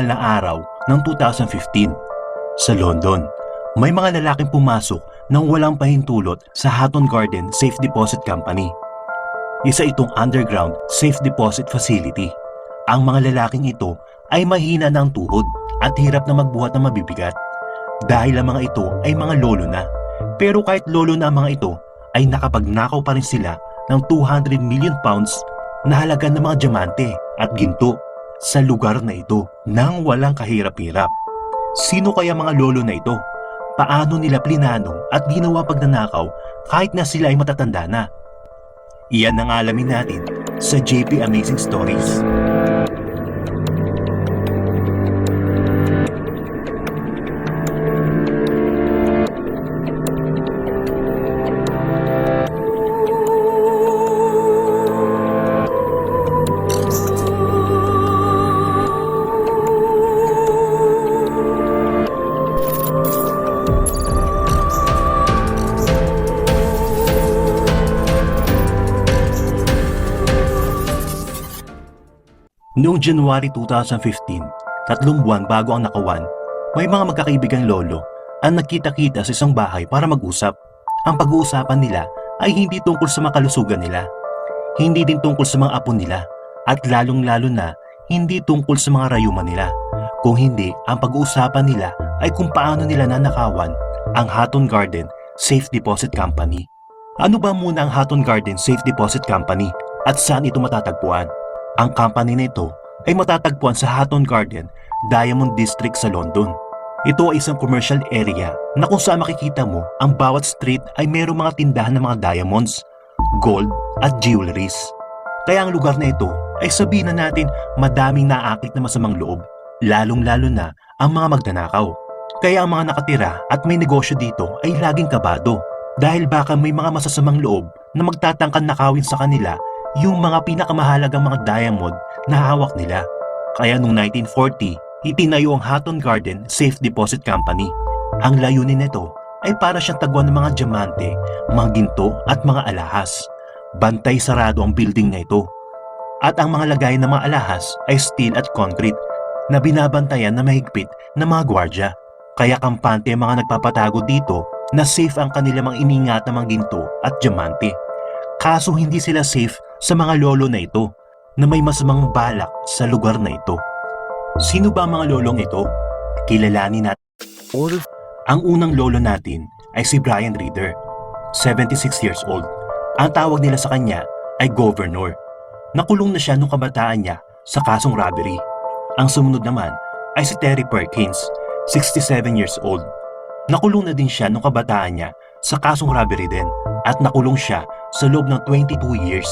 na araw ng 2015 sa London. May mga lalaking pumasok nang walang pahintulot sa Hatton Garden Safe Deposit Company. Isa itong underground safe deposit facility. Ang mga lalaking ito ay mahina ng tuhod at hirap na magbuhat ng mabibigat. Dahil ang mga ito ay mga lolo na. Pero kahit lolo na ang mga ito, ay nakapagnakaw pa rin sila ng 200 million pounds na halaga ng mga diamante at ginto sa lugar na ito nang walang kahirap-hirap. Sino kaya mga lolo na ito? Paano nila plinano at ginawa pagnanakaw kahit na sila ay matatanda na? Iyan ang alamin natin sa JP Amazing Stories. Noong January 2015, tatlong buwan bago ang nakawan, may mga magkakaibigang lolo ang nagkita-kita sa isang bahay para mag-usap. Ang pag-uusapan nila ay hindi tungkol sa makalusugan nila, hindi din tungkol sa mga apo nila, at lalong-lalo na hindi tungkol sa mga rayuman nila. Kung hindi, ang pag-uusapan nila ay kung paano nila nanakawan ang Hatton Garden Safe Deposit Company. Ano ba muna ang Hatton Garden Safe Deposit Company at saan ito matatagpuan? Ang company na ito ay matatagpuan sa Hatton Garden, Diamond District sa London. Ito ay isang commercial area na kung saan makikita mo ang bawat street ay mayroong mga tindahan ng mga diamonds, gold at jewelries. Kaya ang lugar na ito ay sabihin na natin madaming naakit na masamang loob, lalong-lalo na ang mga magdanakaw. Kaya ang mga nakatira at may negosyo dito ay laging kabado dahil baka may mga masasamang loob na magtatangkan nakawin sa kanila yung mga pinakamahalagang mga diamond na hawak nila. Kaya noong 1940, itinayo ang Hatton Garden Safe Deposit Company. Ang layunin nito ay para siyang taguan ng mga diamante, mga ginto at mga alahas. Bantay sarado ang building na ito. At ang mga lagay ng mga alahas ay steel at concrete na binabantayan na mahigpit ng mga gwardya. Kaya kampante ang mga nagpapatago dito na safe ang kanilang mga iningat ng mga ginto at diamante. Kaso hindi sila safe sa mga lolo na ito na may masamang balak sa lugar na ito. Sino ba mga lolong ito? Kilalanin natin. Ang unang lolo natin ay si Brian Reader, 76 years old. Ang tawag nila sa kanya ay Governor. Nakulong na siya nung kabataan niya sa kasong robbery. Ang sumunod naman ay si Terry Perkins, 67 years old. Nakulong na din siya nung kabataan niya sa kasong robbery din at nakulong siya sa loob ng 22 years.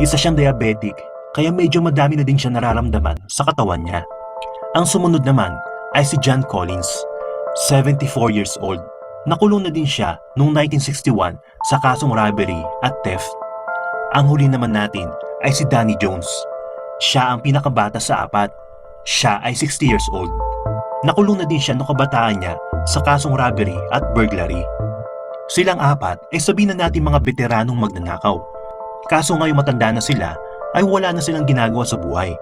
Isa siyang diabetic kaya medyo madami na din siya nararamdaman sa katawan niya. Ang sumunod naman ay si John Collins, 74 years old. Nakulong na din siya noong 1961 sa kasong robbery at theft. Ang huli naman natin ay si Danny Jones. Siya ang pinakabata sa apat. Siya ay 60 years old. Nakulong na din siya noong kabataan niya sa kasong robbery at burglary. Silang apat ay sabihin na natin mga veteranong magnanakaw. Kaso ngayong matanda na sila ay wala na silang ginagawa sa buhay.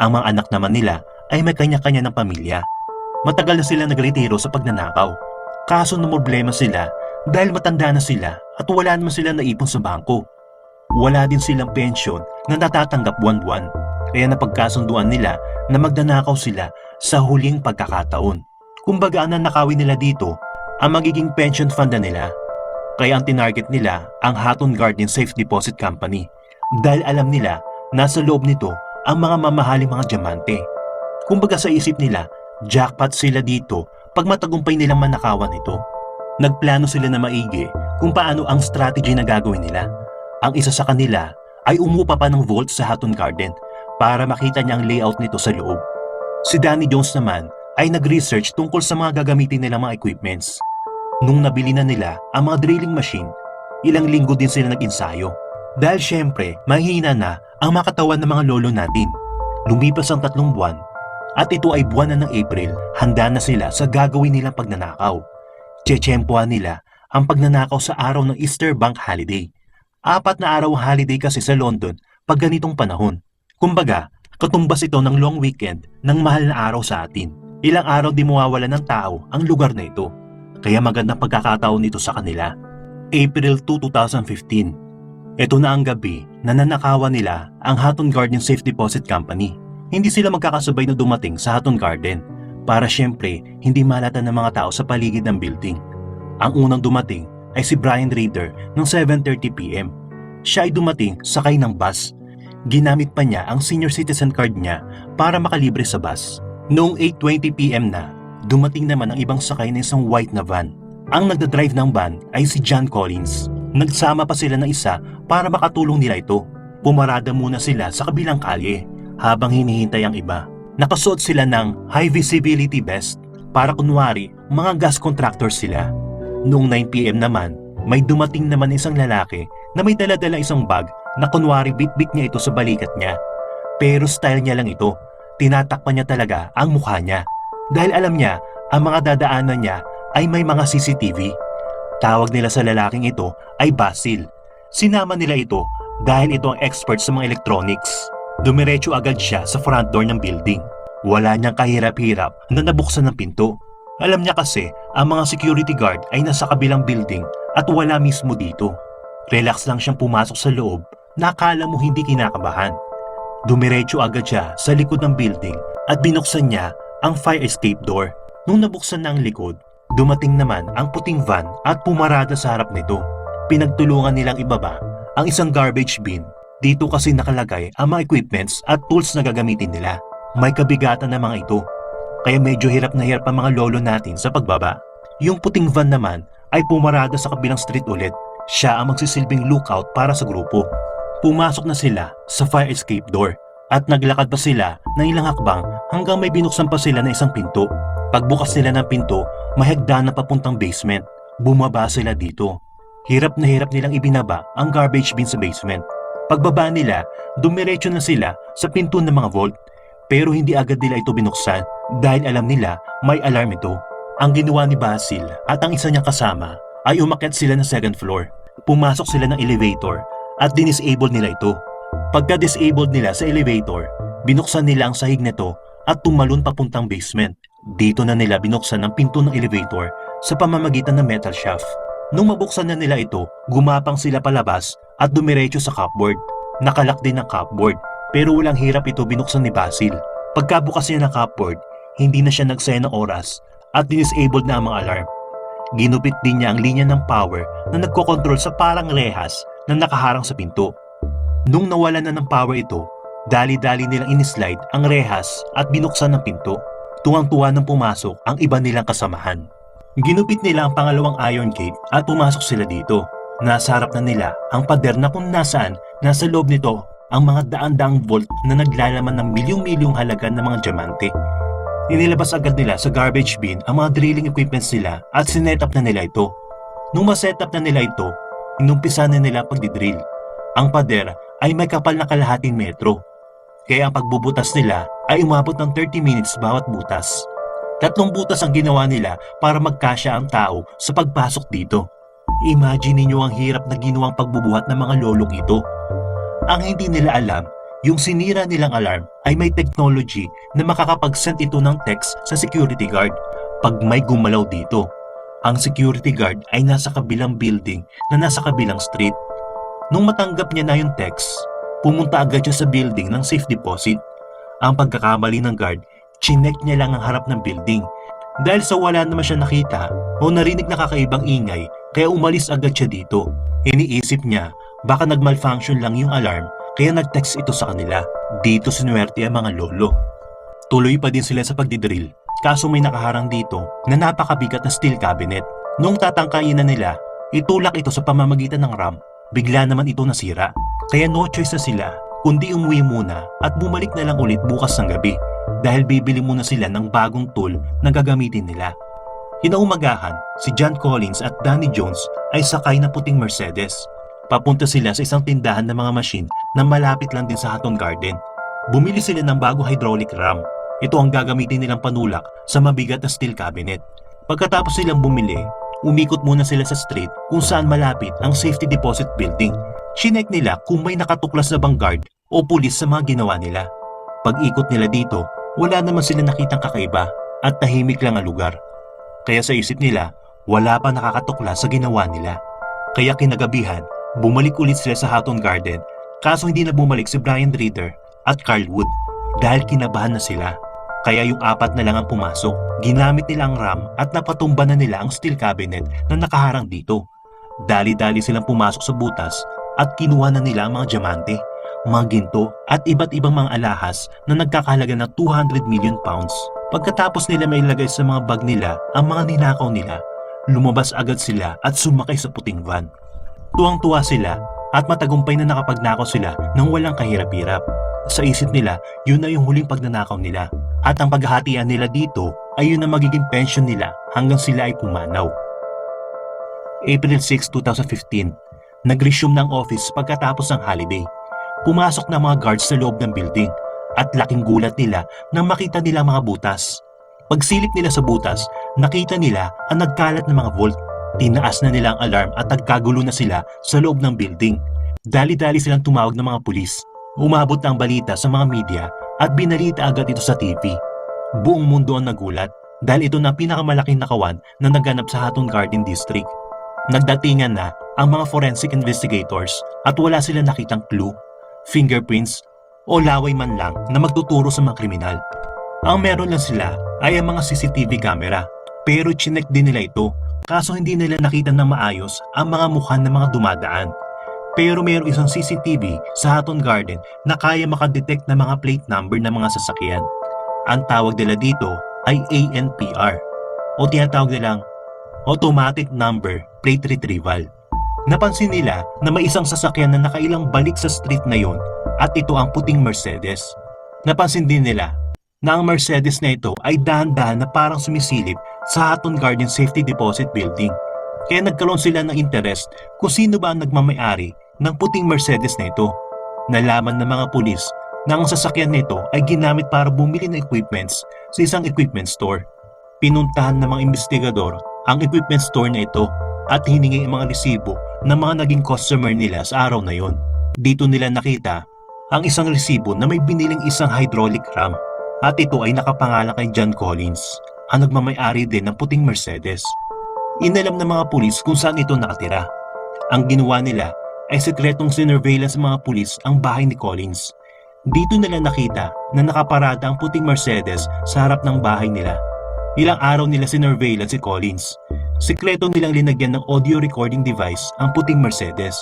Ang mga anak naman nila ay may kanya-kanya ng pamilya. Matagal na sila nagretiro sa pagnanakaw. Kaso na problema sila dahil matanda na sila at wala naman sila naipon sa bangko. Wala din silang pensyon na natatanggap buwan-buwan. Kaya napagkasunduan nila na magnanakaw sila sa huling pagkakataon. Kumbaga ang nanakawin nila dito ang magiging pension fund nila. Kaya ang tinarget nila ang Hatton Garden Safe Deposit Company dahil alam nila nasa loob nito ang mga mamahaling mga diamante. Kumbaga sa isip nila, jackpot sila dito pag matagumpay nilang manakawan ito. Nagplano sila na maigi kung paano ang strategy na gagawin nila. Ang isa sa kanila ay umupa pa ng vault sa Hatton Garden para makita niya ang layout nito sa loob. Si Danny Jones naman ay nag-research tungkol sa mga gagamitin nilang mga equipments. Nung nabili na nila ang mga drilling machine, ilang linggo din sila nag-insayo. Dahil syempre, mahina na ang makatawan ng mga lolo natin. Lumipas ang tatlong buwan at ito ay buwan na ng April, handa na sila sa gagawin nilang pagnanakaw. Tsechempohan nila ang pagnanakaw sa araw ng Easter Bank Holiday. Apat na araw holiday kasi sa London pag ganitong panahon. Kumbaga, Katumbas ito ng long weekend ng mahal na araw sa atin. Ilang araw di mawawala ng tao ang lugar na ito. Kaya magandang pagkakataon ito sa kanila. April 2, 2015. Ito na ang gabi na nanakawan nila ang Hatton Garden Safe Deposit Company. Hindi sila magkakasabay na dumating sa Hatton Garden para syempre hindi malata ng mga tao sa paligid ng building. Ang unang dumating ay si Brian Reader ng 7.30pm. Siya ay dumating sakay ng bus. Ginamit pa niya ang senior citizen card niya para makalibre sa bus. Noong 8.20pm na, dumating naman ang ibang sakay na isang white na van. Ang nagdadrive ng van ay si John Collins. Nagsama pa sila ng isa para makatulong nila ito. Pumarada muna sila sa kabilang kalye habang hinihintay ang iba. Nakasuot sila ng high visibility vest para kunwari mga gas contractors sila. Noong 9pm naman, may dumating naman isang lalaki na may daladala isang bag na kunwari bit-bit niya ito sa balikat niya. Pero style niya lang ito, tinatakpan niya talaga ang mukha niya. Dahil alam niya, ang mga dadaanan niya ay may mga CCTV. Tawag nila sa lalaking ito ay Basil. Sinama nila ito dahil ito ang expert sa mga electronics. Dumiretso agad siya sa front door ng building. Wala niyang kahirap-hirap na nabuksan ng pinto. Alam niya kasi ang mga security guard ay nasa kabilang building at wala mismo dito. Relax lang siyang pumasok sa loob na akala mo hindi kinakabahan. Dumiretso agad siya sa likod ng building at binuksan niya ang fire escape door. Nung nabuksan na ang likod, dumating naman ang puting van at pumarada sa harap nito. Pinagtulungan nilang ibaba ang isang garbage bin. Dito kasi nakalagay ang mga equipments at tools na gagamitin nila. May kabigatan na mga ito. Kaya medyo hirap na hirap ang mga lolo natin sa pagbaba. Yung puting van naman ay pumarada sa kabilang street ulit. Siya ang magsisilbing lookout para sa grupo. Pumasok na sila sa fire escape door at naglakad pa sila ng ilang hakbang hanggang may binuksan pa sila na isang pinto. Pagbukas nila ng pinto, may hagdan na papuntang basement. Bumaba sila dito. Hirap na hirap nilang ibinaba ang garbage bin sa basement. Pagbaba nila, dumiretso na sila sa pinto ng mga vault. Pero hindi agad nila ito binuksan dahil alam nila may alarm ito. Ang ginawa ni Basil at ang isa niyang kasama ay umakyat sila ng second floor. Pumasok sila ng elevator at dinisable nila ito. Pagka-disabled nila sa elevator, binuksan nila ang sahig nito at tumalon papuntang basement. Dito na nila binuksan ang pinto ng elevator sa pamamagitan ng metal shaft. Nung mabuksan na nila ito, gumapang sila palabas at dumiretso sa cupboard. Nakalak din ang cupboard pero walang hirap ito binuksan ni Basil. Pagkabukas niya ng cupboard, hindi na siya nagsaya ng oras at disabled na ang mga alarm. Ginupit din niya ang linya ng power na nagkokontrol sa parang rehas na nakaharang sa pinto. Nung nawala na ng power ito, dali-dali nilang inislide ang rehas at binuksan ng pinto. Tuwang-tuwa nang pumasok ang iba nilang kasamahan. Ginupit nila ang pangalawang iron gate at pumasok sila dito. Nasa harap na nila ang pader na kung nasaan nasa loob nito ang mga daan-daang vault na naglalaman ng milyong-milyong halaga ng mga diamante. Inilabas agad nila sa garbage bin ang mga drilling equipments nila at sinet up na nila ito. Nung maset up na nila ito, inumpisa na nila pagdidrill. Ang pader ay may kapal na kalahating metro. Kaya ang pagbubutas nila ay umabot ng 30 minutes bawat butas. Tatlong butas ang ginawa nila para magkasya ang tao sa pagpasok dito. Imagine ninyo ang hirap na ginawang pagbubuhat ng mga lolong ito. Ang hindi nila alam, yung sinira nilang alarm ay may technology na makakapag-send ito ng text sa security guard pag may gumalaw dito. Ang security guard ay nasa kabilang building na nasa kabilang street. Nung matanggap niya na yung text, pumunta agad siya sa building ng safe deposit. Ang pagkakamali ng guard, chinek niya lang ang harap ng building. Dahil sa wala naman siya nakita o narinig na kakaibang ingay, kaya umalis agad siya dito. Iniisip niya, baka nagmalfunction lang yung alarm, kaya nag-text ito sa kanila. Dito sinuwerte ang mga lolo. Tuloy pa din sila sa pagdidrill, kaso may nakaharang dito na napakabigat na steel cabinet. Nung tatangkayin na nila, itulak ito sa pamamagitan ng ramp. Bigla naman ito nasira. Kaya no choice na sila, kundi umuwi muna at bumalik na lang ulit bukas ng gabi dahil bibili muna sila ng bagong tool na gagamitin nila. Kinaumagahan, si John Collins at Danny Jones ay sakay ng puting Mercedes. Papunta sila sa isang tindahan ng mga machine na malapit lang din sa Hatton Garden. Bumili sila ng bago hydraulic ram. Ito ang gagamitin nilang panulak sa mabigat na steel cabinet. Pagkatapos silang bumili, umikot muna sila sa street kung saan malapit ang safety deposit building. Chinek nila kung may nakatuklas na bang guard o pulis sa mga ginawa nila. Pag-ikot nila dito, wala naman sila nakitang kakaiba at tahimik lang ang lugar. Kaya sa isip nila, wala pa nakakatukla sa ginawa nila. Kaya kinagabihan, bumalik ulit sila sa Hatton Garden kaso hindi na bumalik si Brian Reader at Carl Wood dahil kinabahan na sila. Kaya yung apat na lang ang pumasok. Ginamit nila ang RAM at napatumba na nila ang steel cabinet na nakaharang dito. Dali-dali silang pumasok sa butas at kinuha na nila ang mga diamante, mga ginto at iba't ibang mga alahas na nagkakahalaga ng 200 million pounds. Pagkatapos nila may ilagay sa mga bag nila ang mga ninakaw nila, lumabas agad sila at sumakay sa puting van. Tuwang-tuwa sila at matagumpay na nakapagnakaw sila ng walang kahirap-hirap. Sa isip nila, yun na yung huling pagnanakaw nila. At ang paghahatian nila dito ay yun na magiging pension nila hanggang sila ay pumanaw. April 6, 2015, nag-resume ng office pagkatapos ng holiday. Pumasok na mga guards sa loob ng building at laking gulat nila nang makita nila ang mga butas. Pagsilip nila sa butas, nakita nila ang nagkalat na mga vault. Tinaas na nila ang alarm at nagkagulo na sila sa loob ng building. Dali-dali silang tumawag ng mga pulis. Umabot ang balita sa mga media at binalita agad ito sa TV. Buong mundo ang nagulat dahil ito na pinakamalaking nakawan na naganap sa Hatton Garden District. Nagdatingan na ang mga forensic investigators at wala sila nakitang clue, fingerprints o laway man lang na magtuturo sa mga kriminal. Ang meron lang sila ay ang mga CCTV camera pero chinek din nila ito kaso hindi nila nakita na maayos ang mga mukha ng mga dumadaan. Pero mayroong isang CCTV sa Hatton Garden na kaya makadetect ng mga plate number ng mga sasakyan. Ang tawag nila dito ay ANPR o tinatawag nilang Automatic Number Plate Retrieval. Napansin nila na may isang sasakyan na nakailang balik sa street na yon at ito ang puting Mercedes. Napansin din nila na ang Mercedes na ito ay dahan-dahan na parang sumisilip sa Hatton Garden Safety Deposit Building. Kaya nagkaroon sila ng interest kung sino ba ang nagmamayari ng puting Mercedes na ito. Nalaman ng mga pulis na ang sasakyan nito ay ginamit para bumili ng equipments sa isang equipment store. Pinuntahan ng mga investigador ang equipment store na ito at hiningi ang mga resibo ng mga naging customer nila sa araw na yon. Dito nila nakita ang isang resibo na may biniling isang hydraulic ram at ito ay nakapangalan kay John Collins, ang nagmamayari din ng puting Mercedes. Inalam ng mga pulis kung saan ito nakatira. Ang ginawa nila ay sekretong sinurveillance ng mga pulis ang bahay ni Collins. Dito nila nakita na nakaparada ang puting Mercedes sa harap ng bahay nila. Ilang araw nila sinurveillance si Collins. Sikreto nilang linagyan ng audio recording device ang puting Mercedes.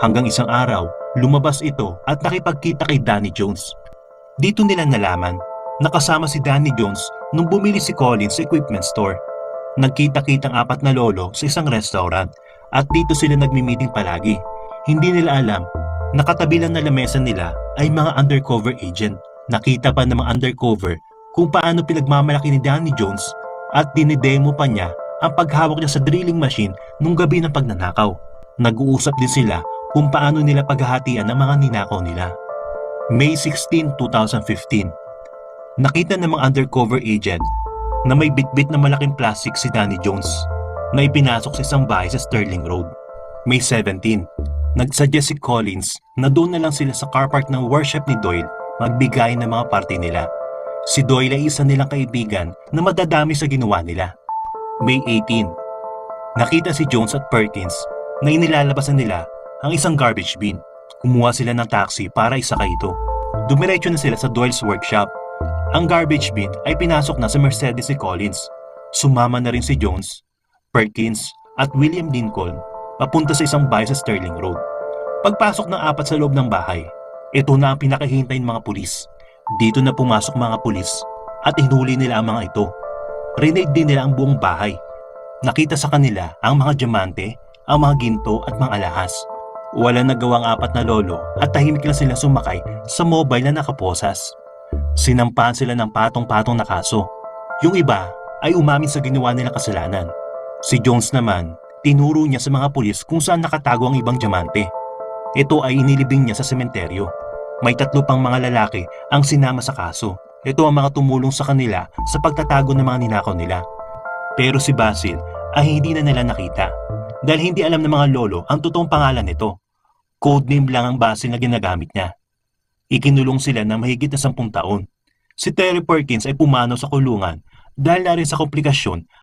Hanggang isang araw, lumabas ito at nakipagkita kay Danny Jones. Dito nila nalaman na kasama si Danny Jones nung bumili si Collins sa equipment store. Nagkita-kitang apat na lolo sa isang restaurant at dito sila nagmi-meeting palagi. Hindi nila alam na katabi na lamesa nila ay mga undercover agent. Nakita pa ng mga undercover kung paano pinagmamalaki ni Danny Jones at dinidemo pa niya ang paghawak niya sa drilling machine nung gabi ng pagnanakaw. Nag-uusap din sila kung paano nila paghahatian ang mga ninakaw nila. May 16, 2015 Nakita ng mga undercover agent na may bitbit na malaking plastic si Danny Jones na ipinasok sa isang bahay sa Sterling Road. May 17 Nagsuggest si Collins na doon na lang sila sa car park ng worship ni Doyle magbigay ng mga party nila. Si Doyle ay isa nilang kaibigan na madadami sa ginawa nila. May 18 Nakita si Jones at Perkins na inilalabasan nila ang isang garbage bin. Kumuha sila ng taxi para isakay ito. Dumiretso na sila sa Doyle's workshop. Ang garbage bin ay pinasok na sa Mercedes si Collins. Sumama na rin si Jones, Perkins at William Lincoln papunta sa isang bahay sa Sterling Road. Pagpasok ng apat sa loob ng bahay, ito na ang pinakahintay ng mga pulis. Dito na pumasok mga pulis at hinuli nila ang mga ito. Renade din nila ang buong bahay. Nakita sa kanila ang mga diamante, ang mga ginto at mga alahas. Wala nagawang apat na lolo at tahimik lang sila sumakay sa mobile na nakaposas. Sinampahan sila ng patong-patong na kaso. Yung iba ay umamin sa ginawa nilang kasalanan. Si Jones naman, tinuro niya sa mga pulis kung saan nakatago ang ibang diamante. Ito ay inilibing niya sa sementeryo. May tatlo pang mga lalaki ang sinama sa kaso. Ito ang mga tumulong sa kanila sa pagtatago ng mga ninakaw nila. Pero si Basil ay hindi na nila nakita dahil hindi alam ng mga lolo ang totoong pangalan nito. Codename lang ang Basil na ginagamit niya. Ikinulong sila ng mahigit na sampung taon. Si Terry Perkins ay pumanaw sa kulungan dahil na rin sa komplikasyon